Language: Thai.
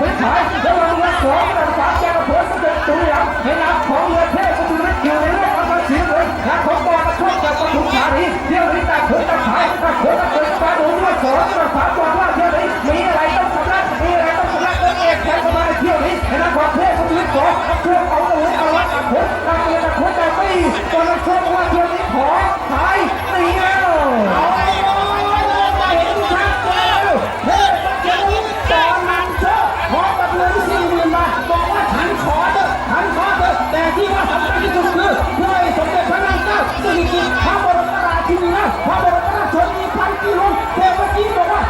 回踩，这什么？ พอเดินมาชนมีไปกี่ลุงเทวกี้บอกว่า